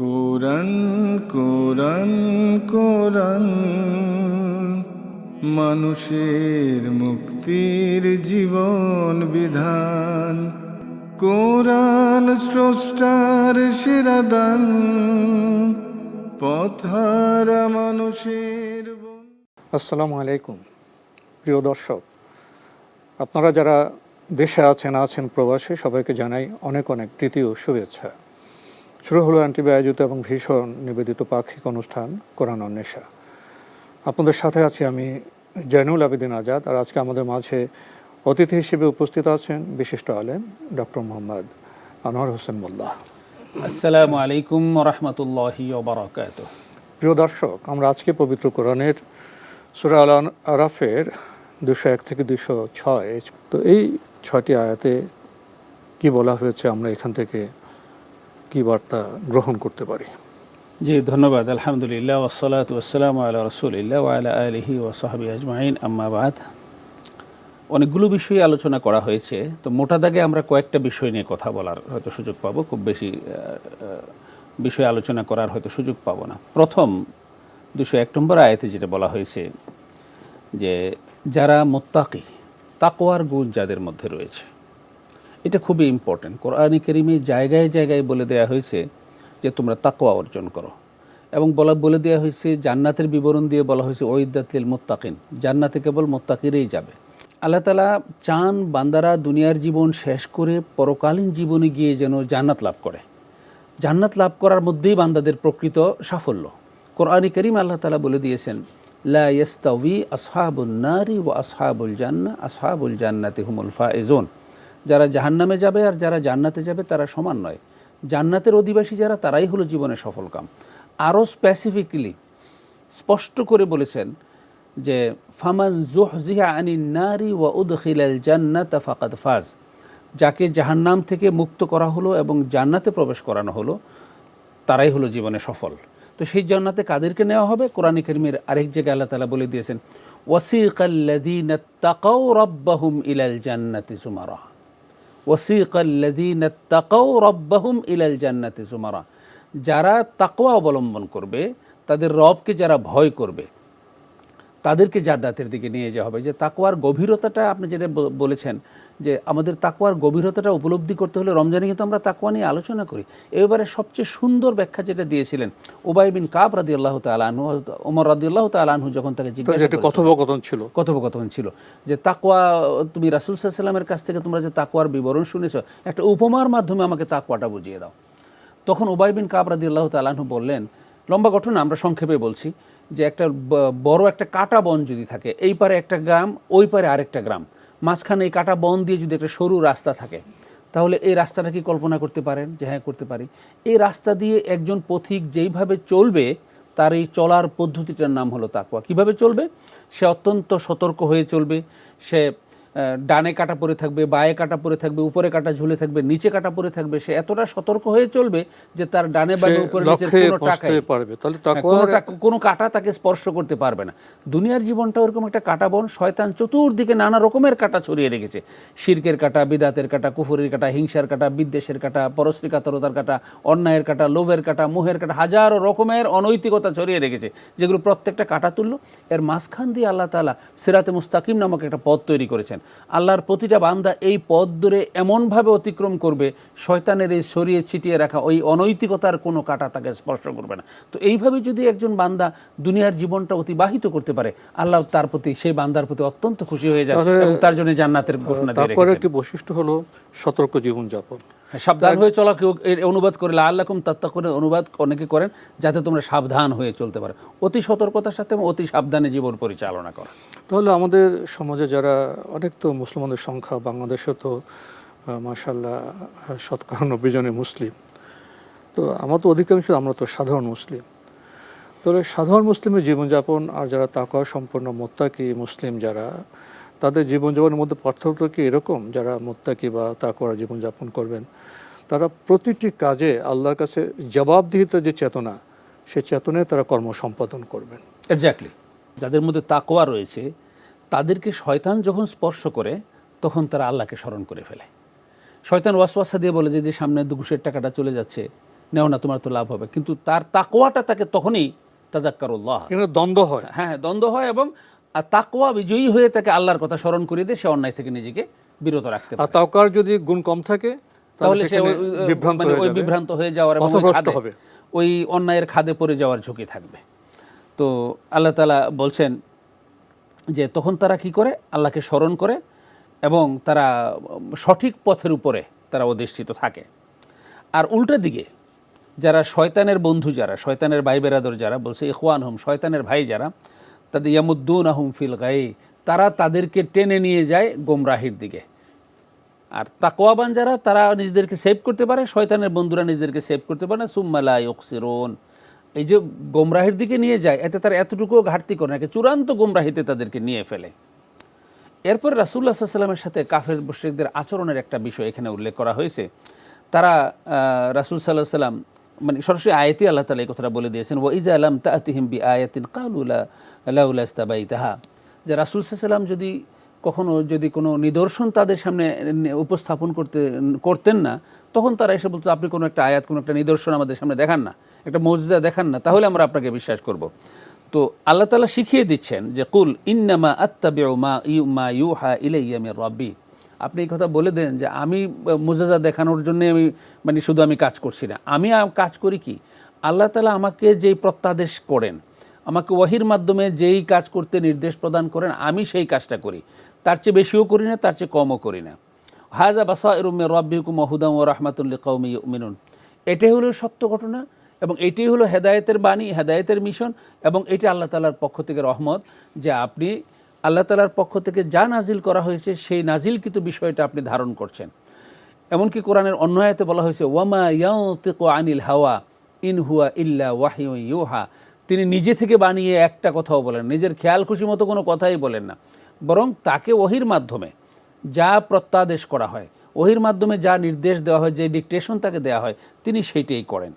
কোরআন কোরআন কোরআন। মানুষের মুক্তির জীবন বিধান। কোরআন স্রষ্টার শিরাদান পথহারা মানুষের আসসালামু আলাইকুম, প্রিয় দর্শক। আপনারা যারা দেশে আছেন আছেন প্রবাসে, সবাইকে জানাই অনেক অনেক তৃতীয় শুভেচ্ছা। শুরু হলো অ্যান্টিবি আয়োজিত এবং ভীষণ নিবেদিত পাক্ষিক অনুষ্ঠান কোরআন অন্বেষা আপনাদের সাথে আছি আমি জয়নুল আবেদিন আজাদ আর আজকে আমাদের মাঝে অতিথি হিসেবে উপস্থিত আছেন বিশিষ্ট আলেম ডক্টর মোহাম্মদ আনোয়ার হোসেন মোল্লা। আসসালামু আলাইকুম রহমতুল্লাহি ওবরাকাত প্রিয় দর্শক আমরা আজকে পবিত্র কোরআনের সুরা আল আরাফের দুশো এক থেকে দুশো ছয়। তো এই ছয়টি আয়াতে কি বলা হয়েছে আমরা এখান থেকে কি বার্তা গ্রহণ করতে পারি? জি, ধন্যবাদ। আলহামদুলিল্লাহ ওসলাত ওসালাম আল্লাহ রসুলিল্লাহ ওয়ালা আলহি ওসাহাবি আজমাইন আম্মাবাদ অনেকগুলো বিষয়ে আলোচনা করা হয়েছে, তো মোটা দাগে আমরা কয়েকটা বিষয় নিয়ে কথা বলার হয়তো সুযোগ পাবো। খুব বেশি বিষয়ে আলোচনা করার হয়তো সুযোগ পাবো না। প্রথম, দুশো এক নম্বর আয়াতে যেটা বলা হয়েছে যে, যারা মোত্তাকি তাকোয়ার গুণ যাদের মধ্যে রয়েছে এটা খুবই ইম্পর্টেন্ট কোরআন কেরিমে জায়গায় জায়গায় বলে দেওয়া হয়েছে যে তোমরা তাকোয়া অর্জন করো। এবং বলা, বলে দেওয়া হয়েছে, জান্নাতের বিবরণ দিয়ে বলা হয়েছে ওইদাতলিল মোত্তাকিন। জান্নাতে কেবল মোত্তাকিরেই যাবে। আল্লাহ তালা চান বান্দারা দুনিয়ার জীবন শেষ করে পরকালীন জীবনে গিয়ে যেন জান্নাত লাভ করে। জান্নাত লাভ করার মধ্যেই বান্দাদের প্রকৃত সাফল্য। কোরআন করিম আল্লাহ তালা বলে দিয়েছেন, লা আসহাবুল নারি ও আসহাবুল জান্না, আসহাবুল জান্নাতি হুমুল ফায়েজুন যারা জাহান্নামে যাবে আর যারা জান্নাতে যাবে তারা সমান নয়। জান্নাতের অধিবাসী যারা তারাই হলো জীবনে সফল কাম। আরও স্পেসিফিক্যালি স্পষ্ট করে বলেছেন যে, ফামান জুহজিহা আনি নারি ওয়া উদখিলাল জান্নাত ফাকাদ ফাজ। যাকে জাহান্নাম থেকে মুক্ত করা হলো এবং জান্নাতে প্রবেশ করানো হলো, তারাই হলো জীবনে সফল। তো সেই জান্নাতে কাদেরকে নেওয়া হবে? কোরআন করিমের আরেক জায়গায় আল্লাহ তালা বলে দিয়েছেন ওয়াসিকাল্লাদিনা তাকাউ রব্বাহুম ইলাল জান্নাতি সুমারা। সুমারা। যারা তাকওয়া অবলম্বন করবে, তাদের রবকে যারা ভয় করবে, তাদেরকে জান্নাতের দিকে নিয়ে যাওয়া হবে। যে তাকওয়ার গভীরতাটা আপনি যেটা বলেছেন যে আমাদের তাকওয়ার গভীরতাটা উপলব্ধি করতে হলে রমজানে কিন্তু আমরা তাকওয়া নিয়ে আলোচনা করি। এবারে সবচেয়ে সুন্দর ব্যাখ্যা যেটা দিয়েছিলেন ওবাই বিন কাব রাদি আল্লাহ তালাহু ওমর রাদি আল্লাহ তালাহু যখন তাকে জিজ্ঞাসা কথোপকথন ছিল। কথোপকথন ছিল। যে তাকওয়া তুমি রাসুল সাল্লামের কাছ থেকে তোমরা যে তাকওয়ার বিবরণ শুনেছ একটা উপমার মাধ্যমে আমাকে তাকওয়াটা বুঝিয়ে দাও। তখন ওবাই বিন কাব রাদি আল্লাহ তালাহু বললেন লম্বা ঘটনা আমরা সংক্ষেপে বলছি যে একটা বড় একটা কাটা বন যদি থাকে এই পারে একটা গ্রাম ওই পারে আরেকটা গ্রাম। মাঝখানে এই কাটা বন দিয়ে যদি একটা সরু রাস্তা থাকে, তাহলে এই রাস্তাটা কি কল্পনা করতে পারেন? যে হ্যাঁ করতে পারি। এই রাস্তা দিয়ে একজন পথিক যেইভাবে চলবে, তার এই চলার পদ্ধতিটার নাম হলো তাকুয়া। কীভাবে চলবে? সে অত্যন্ত সতর্ক হয়ে চলবে, সে ডানে কাটা পড়ে থাকবে বায়ে কাটা পড়ে থাকবে উপরে কাটা ঝুলে থাকবে নিচে কাটা পড়ে থাকবে সে এতটা সতর্ক হয়ে চলবে যে তার ডানে বায়ে উপরে নিচে কোনো টাকাই পারবে। তাহলে হ্যাঁ, কোনো কাটা তাকে স্পর্শ করতে পারবে না। দুনিয়ার জীবনটা ওরকম একটা কাটা বন শয়তান চতুর্দিকে নানা রকমের কাটা ছড়িয়ে রেখেছে। শিরকের কাটা বিদাতের কাটা কুফুরের কাটা হিংসার কাটা বিদ্বেষের কাটা পরশ্রীকাতরতার কাটা অন্যায়ের কাটা লোভের কাটা মোহের কাটা হাজারো রকমের অনৈতিকতা ছড়িয়ে রেখেছে যেগুলো প্রত্যেকটা কাটা তুললো এর মাঝখান দিয়ে আল্লাহ তালা সিরাতে মুস্তাকিম নামক একটা পথ তৈরি করেছেন। আল্লাহর প্রতিটা বান্দা এই পথ ধরে এমনভাবে অতিক্রম করবে শয়তানের এই সরিয়ে ছিটিয়ে রাখা ওই অনৈতিকতার কোনো কাটা তাকে স্পর্শ করবে না। তো এইভাবে যদি একজন বান্দা দুনিয়ার জীবনটা অতিবাহিত করতে পারে আল্লাহ তার প্রতি সেই বান্দার প্রতি অত্যন্ত খুশি হয়ে যায় এবং তার জন্য জান্নাতের ঘোষণা তারপরে একটি বৈশিষ্ট্য হলো সতর্ক জীবনযাপন। সাবধান হয়ে চলা, কেউ অনুবাদ করে আল্লাহকুম তাত্তা করে অনুবাদ অনেকে করেন যাতে তোমরা সাবধান হয়ে চলতে পারো। অতি সতর্কতার সাথে এবং অতি সাবধানে জীবন পরিচালনা করো। তাহলে আমাদের সমাজে যারা অনেক তো মুসলমানদের সংখ্যা বাংলাদেশে তো মাসাল্লাহ শতকরা নব্বই জনে মুসলিম। তো আমার তো অধিকাংশ, আমরা তো সাধারণ মুসলিম। তবে সাধারণ মুসলিমের জীবনযাপন আর যারা তাকওয়া সম্পন্ন মোত্তাকি মুসলিম যারা তাদের জীবনযাপনের মধ্যে পার্থক্য কি এরকম? যারা মোত্তাকি বা তাকওয়ার জীবনযাপন করবেন তারা প্রতিটি কাজে আল্লাহর কাছে জবাবদিহিত যে চেতনা সে চেতনায় তারা কর্ম সম্পাদন করবেন। এক্স্যাক্টলি যাদের মধ্যে তাকোয়া রয়েছে তাদেরকে শয়তান যখন স্পর্শ করে তখন তারা আল্লাহকে স্মরণ করে ফেলে। শয়তান ওয়াসওয়াসা দিয়ে বলে যে যে সামনে ঘুষের টাকাটা চলে যাচ্ছে নেও না তোমার তো লাভ হবে। কিন্তু তার তাকোয়াটা তাকে তখনই তাজাক্কারুল্লাহ দ্বন্দ্ব হয়। হ্যাঁ হ্যাঁ দ্বন্দ্ব হয় এবং আর তাকোয়া বিজয়ী হয়ে তাকে আল্লাহর কথা স্মরণ করিয়ে দিয়ে সে অন্যায় থেকে নিজেকে বিরত রাখতে পারে। তাওকার যদি গুণ কম থাকে তাহলে সে বিভ্রান্ত মানে হয়ে যাবে। বিভ্রান্ত হয়ে যাওয়ার হবে। ওই অন্যায়ের খাদে পড়ে যাওয়ার ঝুঁকি থাকবে। তো আল্লাহ তালা বলছেন যে তখন তারা কি করে? আল্লাহকে স্মরণ করে এবং তারা সঠিক পথের উপরে তারা অধিষ্ঠিত থাকে। আর উল্টো দিকে যারা শয়তানের বন্ধু যারা শয়তানের ভাই বেরাদর যারা বলছে ইখওয়ান হোম শয়তানের ভাই যারা তাদের ইয়ামুদ্দুন আহম ফিল গায়ে তারা তাদেরকে টেনে নিয়ে যায় গোমরাহির দিকে। আর তাকোয়াবান যারা, তারা নিজেদেরকে সেভ করতে পারে, শয়তানের বন্ধুরা নিজেদেরকে সেভ করতে পারে না। সুম্মালা ইকসিরোন এই যে গোমরাহির দিকে নিয়ে যায়, এতে তারা এতটুকুও ঘাটতি করে না একে চূড়ান্ত গোমরাহিতে তাদেরকে নিয়ে ফেলে। এরপর রাসুল্লাহ সাল্লামের সাথে কাফের মুশরিকদের আচরণের একটা বিষয় এখানে উল্লেখ করা হয়েছে। তারা রাসুল সাল্লাহ সাল্লাম মানে সরাসরি আয়াতি আল্লাহ তালা এই কথাটা বলে দিয়েছেন ও ইজা আলাম তাহিম বি আয়াতিন কালুলা ইস্তাবাই তাহা যে রাসুল সাল্লাম যদি কখনো যদি কোনো নিদর্শন তাদের সামনে উপস্থাপন করতে, করতেন না, তখন তারা এসে বলতো, আপনি কোনো একটা আয়াত, কোনো একটা নিদর্শন আমাদের সামনে দেখান না, একটা মসজিদা দেখান না, তাহলে আমরা আপনাকে বিশ্বাস করব। তো আল্লাহ তালা শিখিয়ে দিচ্ছেন যে, কুল ইন্নামা আত্তাবিউ মা ইউ মা ইউহা ইলাইয়া মির রাব্বি। আপনি এই কথা বলে দেন যে আমি মুজাজা দেখানোর জন্য আমি মানে শুধু আমি কাজ করছি না। আমি কাজ করি কি? আল্লাহ তালা আমাকে যেই প্রত্যাদেশ করেন, আমাকে ওয়াহির মাধ্যমে যেই কাজ করতে নির্দেশ প্রদান করেন, আমি সেই কাজটা করি। তার চেয়ে বেশিও করি না, তার চেয়ে কমও করি না। হাজা বাসা ইরুমে রব্বিকুম ওহুদাম ও রহমাতুল্লি কৌমি মিনুন এটাই হলো সত্য ঘটনা এবং এটাই হলো হেদায়েতের বাণী, হেদায়েতের মিশন এবং এটা আল্লাহ তালার পক্ষ থেকে রহমত যে আপনি আল্লাহ তালার পক্ষ থেকে যা নাজিল করা হয়েছে, সেই নাজিলকৃত বিষয়টা আপনি ধারণ করছেন। এমনকি কোরআনের অন্য আয়াতে বলা হয়েছে, ওয়ামা ইয়াও ইয়াতিকু আনিল হাওয়া ইন হুয়া ইল্লা ওয়াহিউ ইউহা। তিনি নিজে থেকে বানিয়ে একটা কথাও বলেন, নিজের খেয়াল খুশি মতো কোনো কথাই বলেন না। বরং তাকে ওহির মাধ্যমে যা প্রত্যাদেশ করা হয়, ওহির মাধ্যমে যা নির্দেশ দেওয়া হয়, যে ডিকটেশন তাকে দেওয়া হয়, তিনি সেইটাই করেন।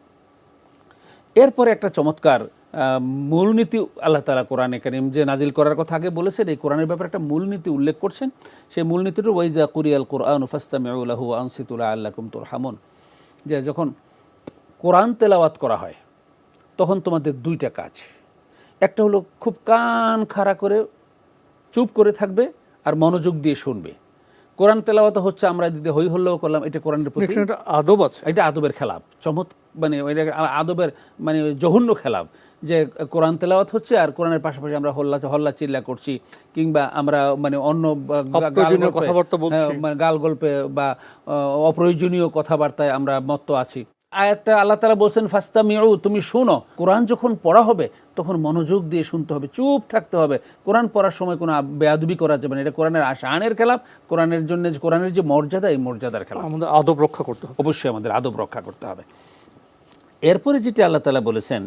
এরপরে একটা চমৎকার মূলনীতি আল্লাহ তালা কোরআনে করিম যে নাজিল করার কথা আগে বলেছেন এই কোরআনের ব্যাপারে একটা মূলনীতি উল্লেখ করছেন। সেই মূলনীতিটা ওয়াইজা কুরিয়াল কোরআন ফাস্তামিউলাহু আনসিতুল্লাহ আল্লাকুম তুর হামন যে যখন কোরআন তেলাওয়াত করা হয় তখন তোমাদের দুইটা কাজ। একটা হলো খুব কান খাড়া করে চুপ করে থাকবে আর মনোযোগ দিয়ে শুনবে। কোরআন তেলাওয়াত হচ্ছে আমরা দিদি হই হল্লাও করলাম এটা কোরআনের প্রতি আদব আছে। এটা আদবের খেলাফ চমৎ মানে আদবের মানে জঘন্য খেলাফ যে কোরআন তেলাওয়াত হচ্ছে আর কোরআনের পাশাপাশি আমরা হল্লা হল্লা চিল্লা করছি কিংবা আমরা মানে অন্য কথাবার্তা হ্যাঁ, মানে গাল গল্পে বা অপ্রয়োজনীয় কথাবার্তায় আমরা মত্ত আছি। আয়াতটা আল্লাহ তালা বলছেন ফাস্তা মিউ তুমি শোনো। কোরআন যখন পড়া হবে তখন মনোযোগ দিয়ে শুনতে হবে চুপ থাকতে হবে। কোরআন পড়ার সময় কোনো বেয়াদবি করা যাবে না। এটা কোরআনের আশানের খেলাফ। কোরআনের জন্য যে- কোরআনের যে মর্যাদা এই মর্যাদার খেলাফ। আমাদের আদব রক্ষা করতে হবে। অবশ্যই আমাদের আদব রক্ষা করতে হবে। এরপরে যেটি আল্লাহ তালা বলেছেন,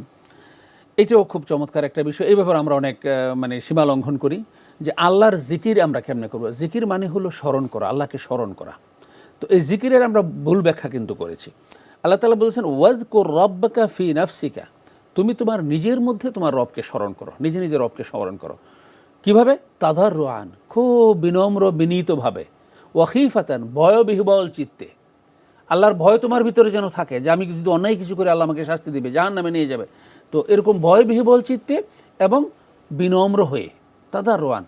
এটাও খুব চমৎকার একটা বিষয়। এই ব্যাপারে আমরা অনেক মানে সীমা লঙ্ঘন করি যে আল্লাহর জিকির আমরা কেমনে করব? জিকির মানে হলো স্মরণ করা, আল্লাহকে স্মরণ করা। তো এই জিকিরের আমরা ভুল ব্যাখ্যা কিন্তু করেছি। আল্লাহ তালা বলেছেন ওয়াদ কো রব্বাকা ফি নাফসিকা। তুমি তোমার নিজের মধ্যে তোমার রবকে স্মরণ করো, নিজে নিজে রবকে স্মরণ করো। কীভাবে? তাধার রোয়ান, খুব বিনম্র বিনীতভাবে। ওয়াকিফাতান, ভয়বিহবল চিত্তে। আল্লাহর ভয় তোমার ভিতরে যেন থাকে, যে আমি যদি অন্যায় কিছু করে আল্লাহ আমাকে শাস্তি দিবে জাহান নামে নিয়ে যাবে। তো এরকম ভয় বিহবল চিত্তে এবং বিনম্র হয়ে তাদার রোয়ান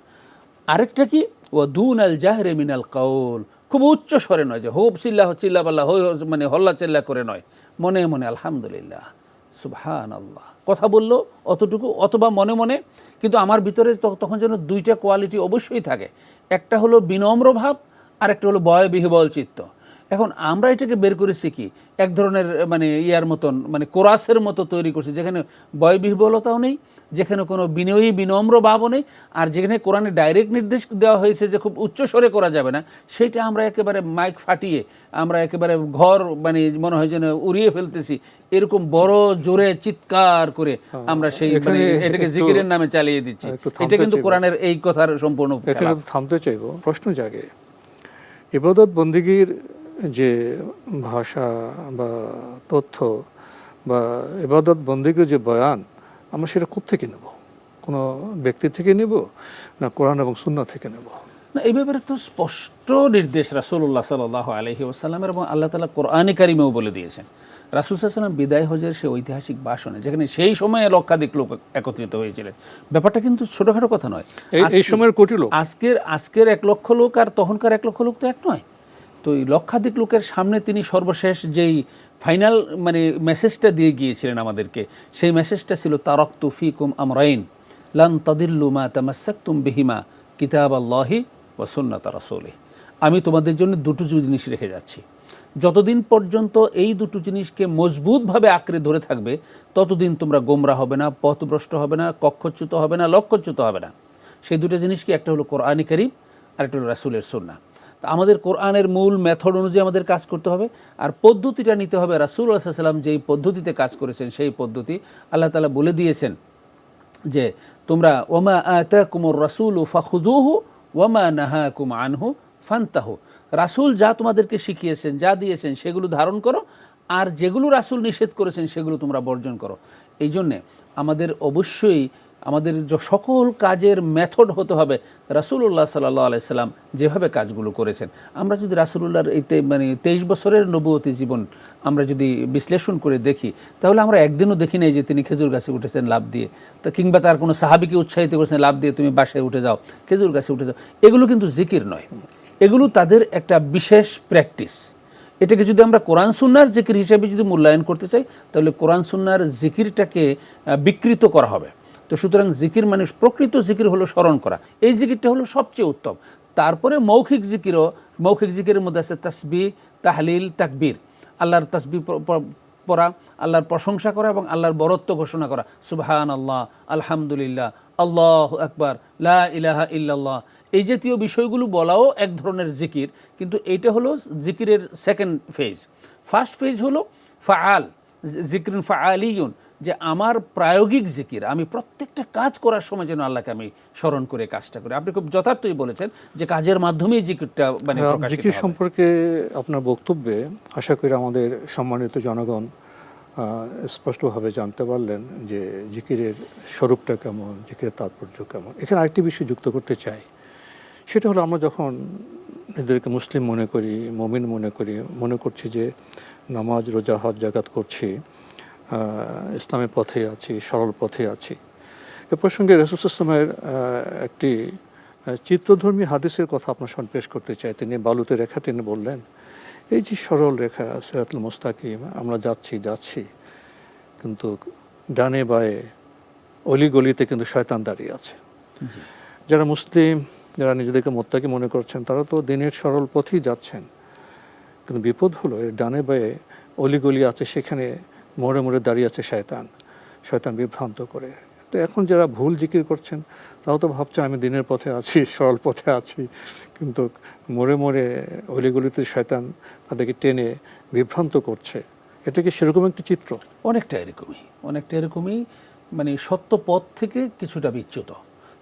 আরেকটা কি? ও দুন আল জাহরে মিনাল কাউল। খুব উচ্চ স্বরে নয় যে হোপ চিল্লা চিল্লা পাল্লা, হই মানে হল্লা চিল্লা করে নয়। মনে মনে, আলহামদুলিল্লাহ সুবহান আল্লাহ কথা বলল অতটুকু, অথবা মনে মনে, কিন্তু আমার ভিতরে তখন যেন দুইটা কোয়ালিটি অবশ্যই থাকে। একটা হলো বিনম্র ভাব আর একটা হলো বয় বিহবল চিত্ত। এখন আমরা এটাকে বের করেছি কি এক ধরনের মানে ইয়ার মতন মানে কোরাসের মতো তৈরি করছি যেখানে বয় বিহবলতাও নেই যেখানে কোনো বিনয়ী বিনম্র ভাবও নেই আর যেখানে কোরআনে ডাইরেক্ট নির্দেশ দেওয়া হয়েছে যে খুব উচ্চ স্বরে করা যাবে না সেটা আমরা একেবারে মাইক ফাটিয়ে আমরা একেবারে ঘর মানে মনে হয় যেন উড়িয়ে ফেলতেছি এরকম বড় জোরে চিৎকার করে আমরা সেই মানে এটাকে জিকিরের নামে চালিয়ে দিচ্ছি থামতে এটা কিন্তু। কোরআনের এই কথার সম্পূর্ণ। থামতে চাইব প্রশ্ন জাগে ইবাদত বন্দিগির যে ভাষা বা তথ্য বা এবাদত বন্দিগির যে বয়ান আমরা সেটা কোত্থেকে নেব? কোনো ব্যক্তি থেকে নেব না কোরআন এবং সুন্না থেকে নেব? না এই ব্যাপারে তো স্পষ্ট নির্দেশ রাসূলুল্লাহ সাল্লাহ আলহি ওসাল্লামের এবং আল্লাহ তালা কোরআনে কারিমেও বলে দিয়েছেন। রাসুলসাল্লাম বিদায় হজের সে ঐতিহাসিক ভাষণে যেখানে সেই সময়ে লক্ষাধিক লোক একত্রিত হয়েছিলেন। ব্যাপারটা কিন্তু ছোটোখাটো কথা নয়। এই সময়ের কোটি লোক। আজকের আজকের এক লক্ষ লোক আর তখনকার এক লক্ষ লোক তো এক নয়। তো এই লক্ষাধিক লোকের সামনে তিনি সর্বশেষ যেই ফাইনাল মানে মেসেজটা দিয়ে গিয়েছিলেন আমাদেরকে, সেই মেসেজটা ছিল, তারক তুফিকুম আমরাইন, লান তাদিল্লু মা তামাসাক্তুম বিহিমা কিতাব আল্লাহি ও সুন্নাত রাসূলি আমি তোমাদের জন্য দুটো জিনিস রেখে যাচ্ছি। যতদিন পর্যন্ত এই দুটো জিনিসকে মজবুতভাবে আঁকড়ে ধরে থাকবে, ততদিন তোমরা গোমরা হবে না, পথভ্রষ্ট হবে না, কক্ষচ্যুত হবে না, লক্ষ্যচ্যুত হবে না। সেই দুটো জিনিস কি একটা হলো কোরআন করিম আর একটা হলো রাসুলের সুন্না তা আমাদের কোরআনের মূল মেথড অনুযায়ী আমাদের কাজ করতে হবে। আর পদ্ধতিটা নিতে হবে। রাসুল সাল্লাম যেই পদ্ধতিতে কাজ করেছেন, সেই পদ্ধতি আল্লাহ তালা বলে দিয়েছেন যে, তোমরা ওমা আতা কুমর রাসুল ও ফাখুদুহু ওমা নাহা কুম আনহু ফান্তাহু। রাসুল যা তোমাদেরকে শিখিয়েছেন, যা দিয়েছেন, সেগুলো ধারণ করো। আর যেগুলো রাসুল নিষেধ করেছেন, সেগুলো তোমরা বর্জন করো। এই জন্যে আমাদের অবশ্যই আমাদের সকল কাজের মেথড হতে হবে রাসুল্লাহ সাল্লাহ আলাইসাল্লাম যেভাবে কাজগুলো করেছেন। আমরা যদি রাসুল্লাহর এই মানে তেইশ বছরের নবতী জীবন আমরা যদি বিশ্লেষণ করে দেখি, তাহলে আমরা একদিনও দেখি নাই যে তিনি খেজুর গাছে উঠেছেন লাভ দিয়ে। তা কিংবা তার কোনো সাহাবিকে উৎসাহিত করেছেন লাভ দিয়ে তুমি বাসায় উঠে যাও, খেজুর গাছে উঠে যাও। এগুলো কিন্তু জিকির নয়। এগুলো তাদের একটা বিশেষ প্র্যাকটিস এটাকে যদি আমরা কোরআন সুন্নার জিকির হিসেবে যদি মূল্যায়ন করতে চাই, তাহলে কোরআন সুন্নার জিকিরটাকে বিকৃত করা হবে। তো সুতরাং জিকির মানে প্রকৃত জিকির হলো স্মরণ করা। এই জিকিরটা হলো সবচেয়ে উত্তম। তারপরে মৌখিক জিকিরও, মৌখিক জিকিরের মধ্যে আছে তসবি, তাহলিল, তাকবীর। আল্লাহর তসবি পড়া, আল্লাহর প্রশংসা করা এবং আল্লাহর বরত্ব ঘোষণা করা। সুবহান আল্লাহ আলহামদুলিল্লাহ, আল্লাহ আকবার, লা ইলাহা ইল্লাল্লাহ। এই জাতীয় বিষয়গুলো বলাও এক ধরনের জিকির, কিন্তু এইটা হলো জিকিরের সেকেন্ড ফেজ ফার্স্ট ফেজ হলো ফাআল জিকির ফাআলিয়ুন। যে আমার প্রায়োগিক জিকির আমি প্রত্যেকটা কাজ করার সময় যেন আল্লাহকে আমি স্মরণ করে কাজটা করি। আপনি খুব যথার্থই বলেছেন যে কাজের মাধ্যমেই জিকিরটা মানে হ্যাঁ, জিকির সম্পর্কে আপনার বক্তব্যে আশা করি আমাদের সম্মানিত জনগণ স্পষ্টভাবে জানতে পারলেন যে জিকিরের স্বরূপটা কেমন জিকিরের তাৎপর্য কেমন। এখানে আরেকটি বিষয় যুক্ত করতে চাই। সেটা হলো আমরা যখন নিজেদেরকে মুসলিম মনে করি মমিন মনে করি মনে করছি যে নামাজ রোজা হজ জাগাত করছি ইসলামের পথে আছি সরল পথে আছি। এ প্রসঙ্গে রসুল ইসলামের একটি চিত্রধর্মী হাদিসের কথা আপনার সামনে পেশ করতে চাই। তিনি বালুতে রেখা তিনি বললেন এই যে সরল রেখা সেরাতুল মুস্তাকিম আমরা যাচ্ছি যাচ্ছি। কিন্তু ডানে বায়ে অলিগলিতে কিন্তু শয়তান দাঁড়িয়ে আছে। যারা মুসলিম যারা নিজেদেরকে মোত্তাকি মনে করছেন তারা তো দিনের সরল পথেই যাচ্ছেন। কিন্তু বিপদ হলো এর ডানে বায়ে অলিগলি আছে সেখানে মোড়ে মোড়ে দাঁড়িয়ে আছে শয়তান। শয়তান বিভ্রান্ত করে। তো এখন যারা ভুল জিকির করছেন, তাও তো ভাবছেন আমি দিনের পথে আছি, সরল পথে আছি। কিন্তু মোড়ে মোড়ে অলিগলিতে শয়তান তাদেরকে টেনে বিভ্রান্ত করছে। এটা কি সেরকম একটি চিত্র? অনেকটা এরকমই। অনেকটা এরকমই। মানে সত্য পথ থেকে কিছুটা বিচ্যুত।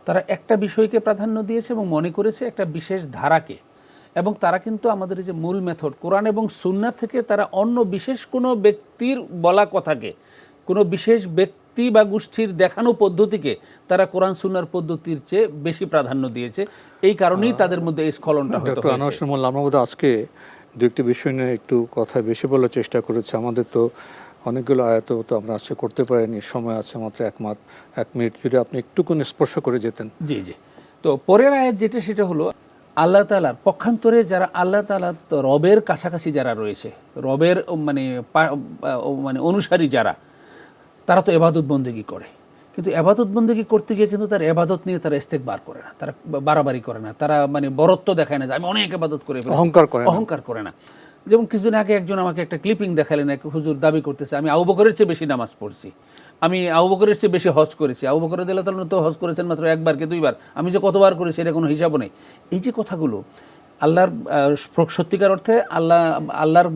তারা একটা বিষয়কে প্রাধান্য দিয়েছে এবং মনে করেছে একটা বিশেষ ধারাকে এবং তারা কিন্তু আমাদের যে মূল মেথড কোরআন এবং সুন্না থেকে তারা অন্য বিশেষ কোনো ব্যক্তির বলা কথাকে কোনো বিশেষ ব্যক্তি বা গোষ্ঠীর দেখানো পদ্ধতিকে তারা কোরআন সুন্নার পদ্ধতির চেয়ে বেশি প্রাধান্য দিয়েছে। এই কারণেই তাদের মধ্যে এই স্খলনটা ডক্টর আনোয়ার মোল্লা আমরা বোধহয় আজকে দু একটি বিষয় নিয়ে একটু কথা বেশি বলার চেষ্টা করেছে। আমাদের তো অনেকগুলো আয়ত তো আমরা আজকে করতে পারিনি সময় আছে মাত্র এক মাস এক মিনিট। যদি আপনি একটুকুন স্পর্শ করে যেতেন। জি জি। তো পরের আয়াত যেটা সেটা হলো আল্লাহ তালার পক্ষান্তরে যারা আল্লাহ তালা রবের কাছাকাছি যারা রয়েছে রবের মানে মানে অনুসারী যারা তারা তো এবাদত বন্দেগি করে। কিন্তু এবাদত বন্দেগি করতে গিয়ে কিন্তু তার এবাদত নিয়ে তারা ইস্তেক বার করে না তারা বাড়াবাড়ি করে না তারা মানে বরত্ব দেখায় না যে আমি অনেক এবাদত করে অহংকার করে অহংকার করে না। যেমন কিছুদিন আগে একজন আমাকে একটা ক্লিপিং দেখালেন এক হুজুর দাবি করতেছে আমি আবু বকরের চেয়ে বেশি নামাজ পড়ছি। আমি আবু চেয়ে বেশি হজ করেছি। আবু বকর তো হজ করেছেন মাত্র একবার কি দুইবার। আমি যে কতবার করেছি এটা কোনো হিসাবও নেই। এই যে কথাগুলো, আল্লাহর সত্যিকার অর্থে আল্লাহ, আল্লাহর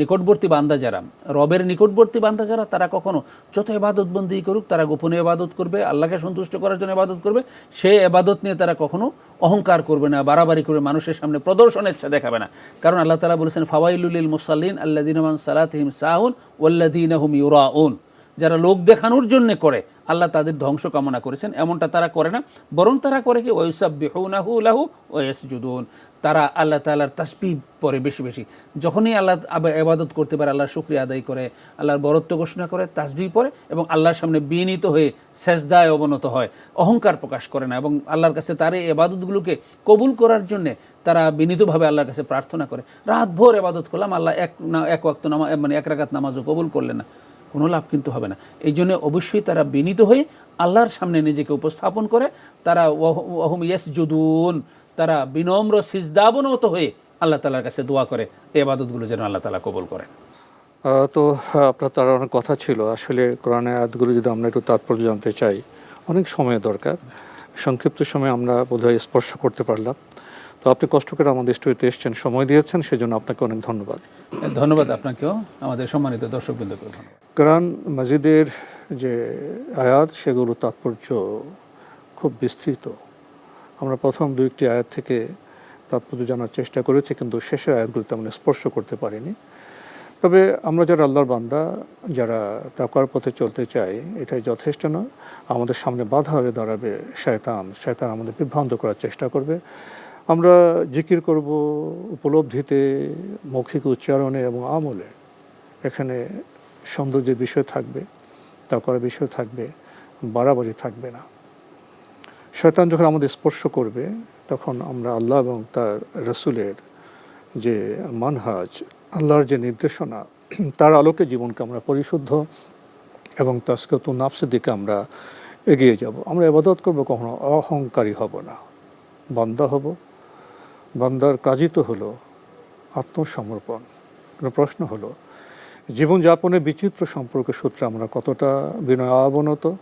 নিকটবর্তী বান্দা যারা, রবের নিকটবর্তী বান্দা যারা, তারা কখনো যত এবাদত বন্দি করুক, তারা গোপনে এবাদত করবে, আল্লাহকে সন্তুষ্ট করার জন্য এবাদত করবে, সে এবাদত নিয়ে তারা কখনো অহংকার করবে না, বাড়াবাড়ি করে মানুষের সামনে প্রদর্শনের ইচ্ছা দেখাবে না। কারণ আল্লাহ তালা বলেছেন, ফাওয়াইলুল মুসাল্লিন আল্লাদিন সালাতহিম সাহুন ওল্লাদিন হুম ইউরাউন। যারা লোক দেখানোর জন্য করে, আল্লাহ তাদের ধ্বংস কামনা করেছেন। এমনটা তারা করে না। বরং তারা করে কি? ওয়সাবিহুনাহু লাহু ওয়াসজুদুন তারা আল্লাহ তাআলার তাসবিহ পরে বেশি বেশি। যখনই আল্লাহ ইবাদত করতে পারে, আল্লাহর শুকরিয়া আদায় করে, আল্লাহর বরত্ব ঘোষণা করে, তাসবিহ পরে এবং আল্লাহর সামনে বিনীত হয়ে সেজদায় অবনত হয়, অহংকার প্রকাশ করে না এবং আল্লাহর কাছে তার এই এবাদতগুলোকে কবুল করার জন্যে তারা বিনীতভাবে আল্লাহর কাছে প্রার্থনা করে। রাত ভোর এবাদত করলাম, আল্লাহ এক না, এক ওয়াক্ত নামা মানে এক রাকাত নামাজও কবুল করলেন না। কোনো লাভ কিন্তু হবে না। এই জন্য অবশ্যই তারা বিনীত হয়ে আল্লাহর সামনে নিজেকে উপস্থাপন করে, তারা ওহম ইয়াস জুদুন তারা বিনম্র সিজদাবনত হয়ে আল্লাহ তালার কাছে দোয়া করে, এই আবাদতগুলো যেন আল্লাহ তালা কবল করেন। তো আপনার তার অনেক কথা ছিল। আসলে কোরআনে আয়াতগুলো যদি আমরা একটু তাৎপর্য জানতে চাই, অনেক সময় দরকার। সংক্ষিপ্ত সময় আমরা বোধহয় স্পর্শ করতে পারলাম। তো আপনি কষ্ট করে আমাদের স্টুডিওতে এসেছেন সময় দিয়েছেন সেজন্য আপনাকে অনেক ধন্যবাদ। ধন্যবাদ আপনাকেও আমাদের সম্মানিত দর্শকবৃন্দকে ধন্যবাদ। কোরআন মাজিদের যে আয়াত সেগুলো তাৎপর্য খুব বিস্তৃত। আমরা প্রথম দু একটি আয়াত থেকে তাৎপর্য জানার চেষ্টা করেছি কিন্তু শেষের আয়াতগুলো তেমন স্পর্শ করতে পারিনি। তবে আমরা যারা আল্লাহর বান্দা যারা তাকার পথে চলতে চাই এটাই যথেষ্ট নয়। আমাদের সামনে বাধা হয়ে দাঁড়াবে শয়তান। শয়তান আমাদের বিভ্রান্ত করার চেষ্টা করবে। আমরা জিকির করব উপলব্ধিতে মৌখিক উচ্চারণে এবং আমলে। এখানে সৌন্দর্যের বিষয় থাকবে তাকওয়ার বিষয় থাকবে, বাড়াবাড়ি থাকবে না। শয়তান যখন আমাদের স্পর্শ করবে, তখন আমরা আল্লাহ এবং তার রসুলের যে মানহাজ, আল্লাহর যে নির্দেশনা, তার আলোকে জীবনকে আমরা পরিশুদ্ধ এবং তাস্কত নাফসের দিকে আমরা এগিয়ে যাব। আমরা এবাদত করব, কখনো অহংকারী হব না। বন্ধ হব বান্দার কাজই তো হলো আত্মসমর্পণ। কিন্তু প্রশ্ন হলো? জীবনযাপনের বিচিত্র সম্পর্ক সূত্রে আমরা কতটা বিনয় অবনত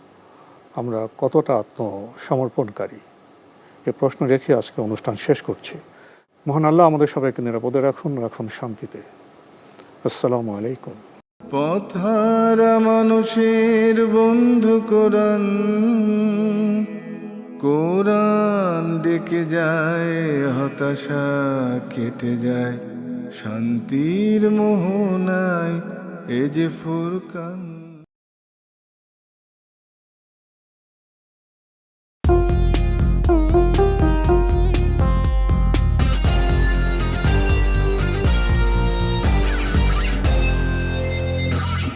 আমরা কতটা আত্মসমর্পণকারী? এ প্রশ্ন রেখে আজকে অনুষ্ঠান শেষ করছি। মহান আল্লাহ আমাদের সবাইকে নিরাপদে রাখুন রাখুন শান্তিতে। আসসালামু আলাইকুম। পথহারা মানুষের বন্ধু কোরআন। কোরআন ডেকে যায় হতাশা কেটে যায় শান্তির মোহনায় এ যে ফুরকান।